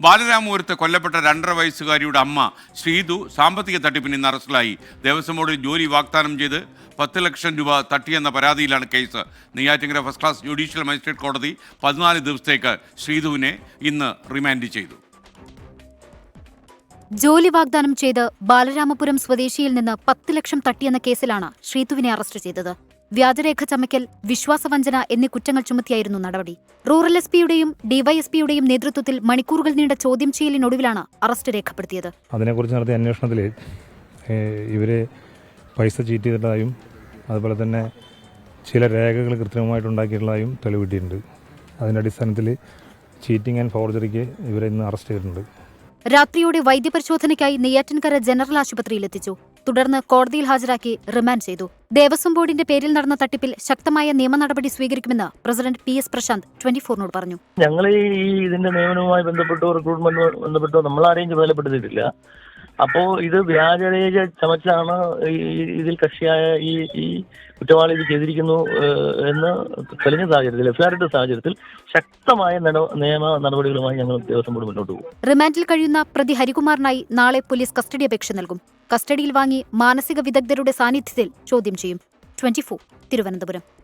ബാലരാമപുരത്ത് കൊല്ലപ്പെട്ട രണ്ടര വയസ്സുകാരിയുടെ അമ്മ ശ്രീതു സാമ്പത്തിക തട്ടിപ്പിന് ഇന്ന് അറസ്റ്റിലായി. ദേവസ്വം ബോർഡിൽ ജോലി വാഗ്ദാനം ചെയ്ത് പത്ത് ലക്ഷം രൂപ തട്ടിയെന്ന പരാതിയിലാണ് case. Neyyattinkara first class judicial magistrate കോടതി പതിനാല് ദിവസത്തേക്ക് ശ്രീതുവിനെ ഇന്ന് റിമാൻഡ് ചെയ്തു. ജോലി വാഗ്ദാനം ചെയ്ത് ബാലരാമപുരം സ്വദേശിയിൽ നിന്ന് പത്ത് ലക്ഷം തട്ടിയെന്ന കേസിലാണ് ശ്രീതുവിനെ അറസ്റ്റ് ചെയ്തത്. വ്യാജരേഖ ചമയ്ക്കൽ വിശ്വാസവഞ്ചന എന്നീ കുറ്റങ്ങൾ ചുമത്തിയായിരുന്നു നടപടി. റൂറൽ എസ് പിയുടെയും ഡിവൈഎസ്പിയുടെയും നേതൃത്വത്തിൽ മണിക്കൂറുകൾ നീണ്ട ചോദ്യം ചെയ്യലിനൊടുവിലാണ് അറസ്റ്റ് രേഖപ്പെടുത്തിയത്. അതിനെക്കുറിച്ച് നടത്തിയ അന്വേഷണത്തിൽ ഇവരെ പൈസ ചീറ്റ് ചെയ്തതായും അതുപോലെ തന്നെ ചില രേഖകൾ കൃത്രിമമായിട്ട് ഉണ്ടാക്കിയിട്ടുള്ളതായും അതിന്റെ അടിസ്ഥാനത്തിൽ ചീറ്റിംഗ് ആൻഡ് ഫോർജറിക്ക് ഇവരെ ഇന്ന് അറസ്റ്റ് ചെയ്തിട്ടുണ്ട്. രാത്രിയോടെ വൈദ്യപരിശോധനയ്ക്കായി നെയ്യാറ്റിൻകര ജനറൽ ആശുപത്രിയിൽ എത്തിച്ചു. തുടർന്ന് കോടതിയിൽ ഹാജരാക്കി റിമാൻഡ് ചെയ്തു. ദേവസ്വം ബോർഡിന്റെ പേരിൽ നടന്ന തട്ടിപ്പിൽ ശക്തമായ നിയമ നടപടി സ്വീകരിക്കുമെന്ന് president P S Prashanth twenty ഫോറിനോട് പറഞ്ഞു. ഞങ്ങൾ ഈ ഇതിന്റെ നിയമനവുമായി ബന്ധപ്പെട്ടോ റിക്രൂട്ട്മെന്റ് ബന്ധപ്പെട്ടോ നമ്മൾ ആരെയും ചുമതലപ്പെടുത്തിയിട്ടില്ല. അപ്പോ ഇത് വ്യാജരേഖ ചമച്ചാണ് ഈ ഇതിൽ കക്ഷിയായ ഈ ഈ കുറ്റവാളി ഇത് ചെയ്തിരിക്കുന്നു എന്ന് തെളിഞ്ഞ സാഹചര്യത്തിൽ എഫ്ഐആർ ഇട്ട സാഹചര്യത്തിൽ ശക്തമായ നിയമ നടപടികളുമായി ഞങ്ങൾ ദിവസം കൂടി മുന്നോട്ട് പോകും. റിമാൻഡിൽ കഴിയുന്ന പ്രതി ഹരികുമാറിനായി നാളെ പോലീസ് കസ്റ്റഡി അപേക്ഷ നൽകും. കസ്റ്റഡിയിൽ വാങ്ങി മാനസിക വിദഗ്ധരുടെ സാന്നിധ്യത്തിൽ ചോദ്യം ചെയ്യും. ട്വന്റി തിരുവനന്തപുരം.